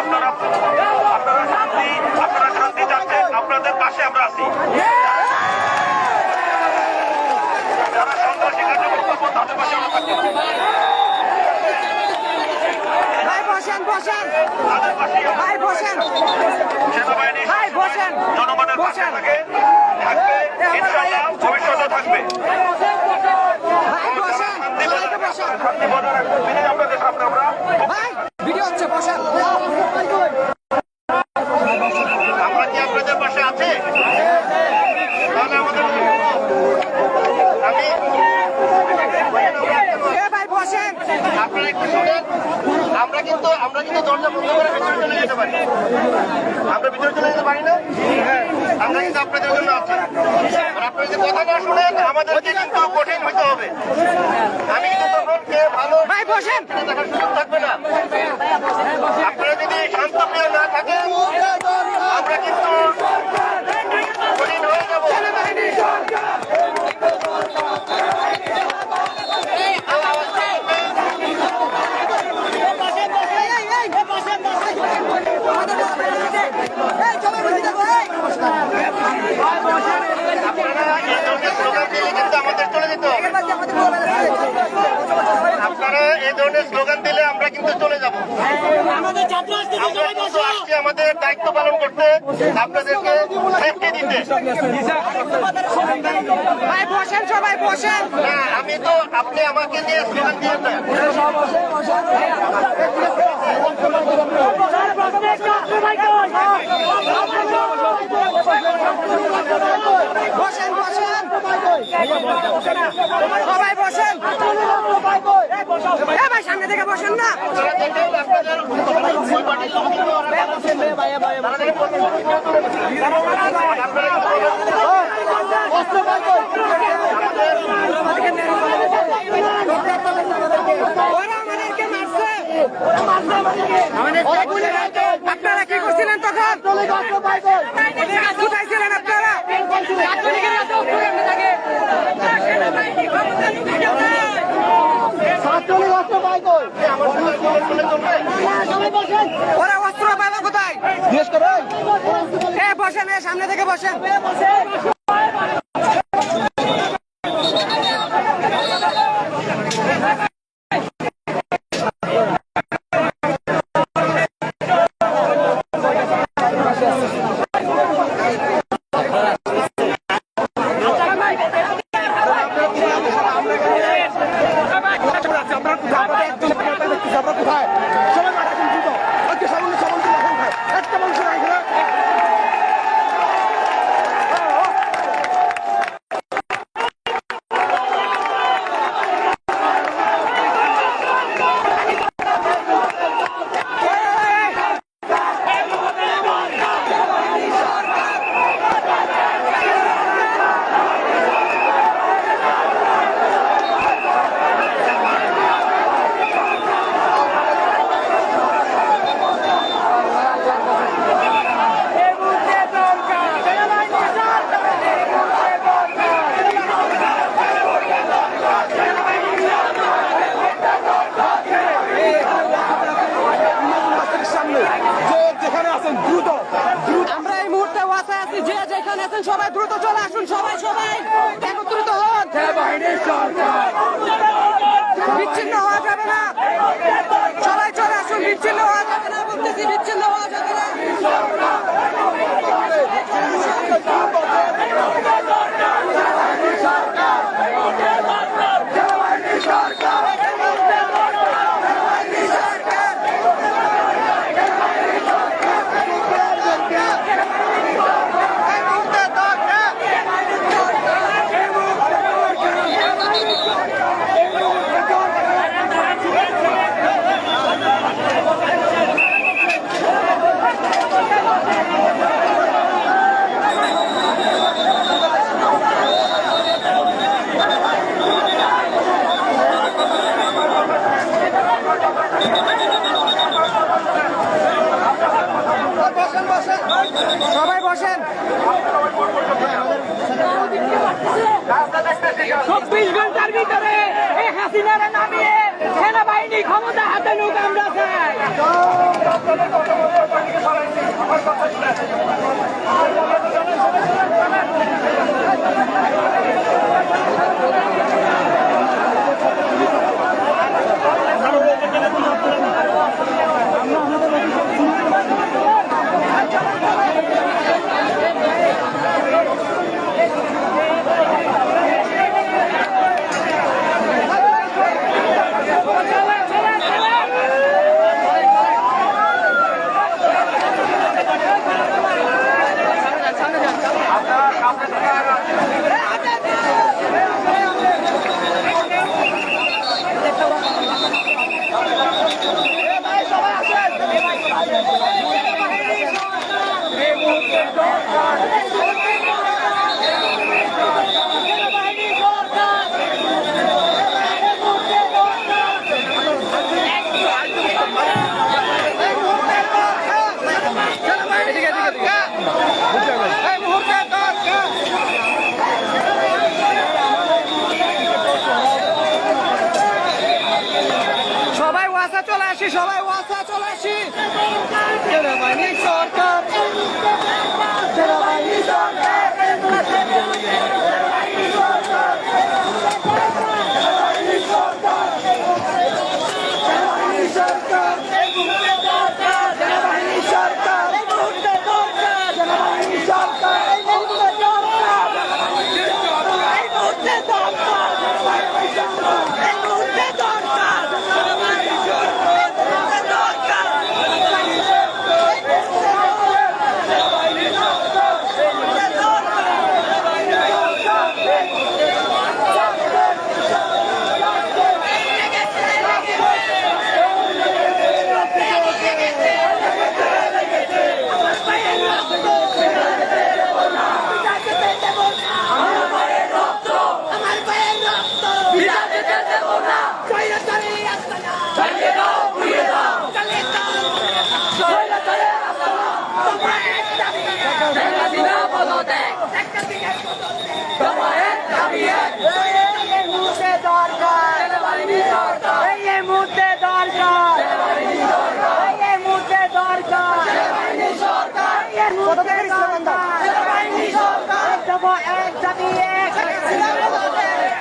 আপনারা আপনারা শান্তি আপনারা শান্তি চাচ্ছেন আপনাদের পাশে আমরা আছি। যারা সন্ত্রাসী কার্যক্রম করব তাদের পাশে আমরা থাকব ভাই বসেন বসেন। ভাই বসেন। সেনাবাহিনী ভাই, বসেন। জনগণের পাশে থাকে থাকবে ইনশাআল্লাহ ভবিষ্যতে থাকবে। ভাই বসেন। শান্তি বজায় তিনি আপনাদের সামনে আমরা বসেন এ আপনারা একটু শুনেন আমরা কিন্তু আমরা কিন্তু দরজা বন্ধ করে ভিতরে চলে যেতে পারি। আমরা ভিতরে চলে যেতে পারি না? আমরা কিন্তু আপনাদের জন্য আছি। আপনারা যদি কথা না শুনেন আমাদেরকে কিন্তু কঠিন হইতে হবে। আমি কিন্তু তখন কে ভালো ভাই দেখার সুযোগ থাকবে না আপনারা যদি শান্তপ্রিয় না থাকেন আমরা কিন্তু কঠিন হয়ে যাব আপনারা এই ধরনের স্লোগান দিলে কিন্তু আমাদের চলে যেতে হবে আপনারা এই ধরনের স্লোগান দিলে আমরা কিন্তু চলে যাব। আমাদের দায়িত্ব পালন করতে আপনাদেরকে সেফটি দিতে। ভাই বসেন সবাই বসেন। না আমি তো আপনি আমাকে নিয়ে স্লোগান দিয়ে না বসেন বসেন। সবাই বসেন। ভাই সামনে থেকে বসেন না। আমাদেরকে মারছে। আপনারা কি করছিলেন তখন আপনারা। ওরা অস্ত্র কোথায়? বসেন সামনে থেকে বসেন সামনে যে যেখানে আছেন দ্রুত দ্রুত আমরা এই মুহূর্তে ওয়াসায় আছি যে যেখানে আছেন সবাই, দ্রুত চলে আসুন সবাই সবাই। একত্রিত হন। বিচ্ছিন্ন হওয়া যাবে না। সবাই চলে আসুন, বিচ্ছিন্ন হওয়া যাবে না। বলতেছি বিচ্ছিন্ন সবাই বসেন। চব্বিশ ঘণ্টার ভিতরে হাসিনারে নামিয়ে সেনাবাহিনী ক্ষমতা হাতে লোক আমরা চাই। এই মুহূর্তে দরকার এই মুহূর্তে দরকার এই মুহূর্তে দরকার দফা এক দাবি এক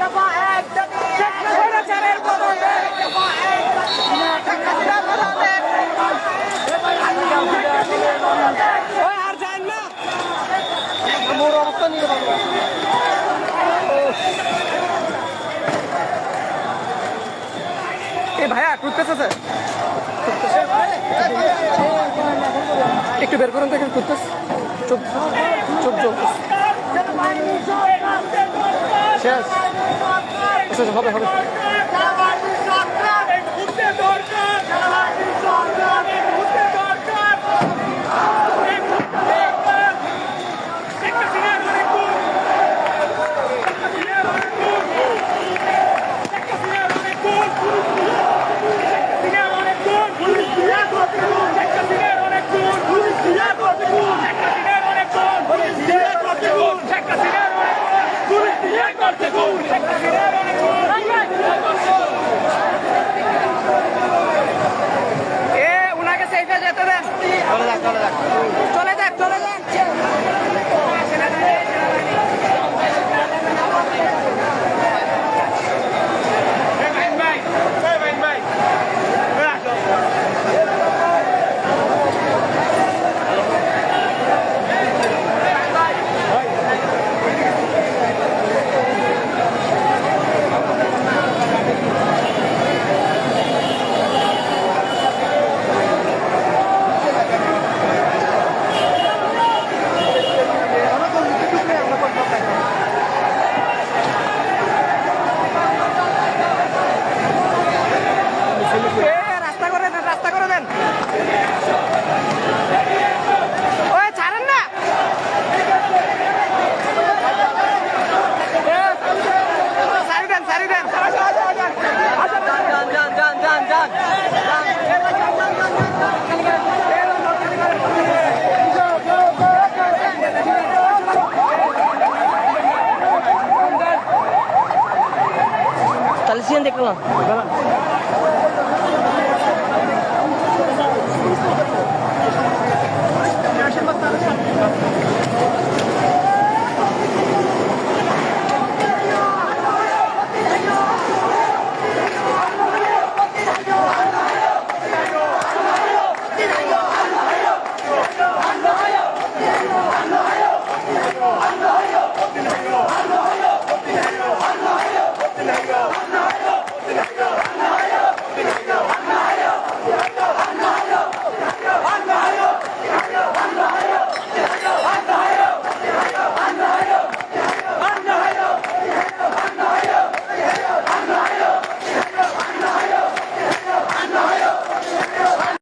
দফা এক দাবি এক স্বৈরাচারের পদত্যাগ দফা এক ওই আর যান না মোর অবস্থা নিয়ে পারব এই ভাইয়া একটু বের করুন দেখেন টুথপেস্ট চোখ চোখ চলতেছে শেষ হবে হবে। এ উনাকে সেইফে যেতে দেন। চলে যাক চলে যাক। balik mo. Galang.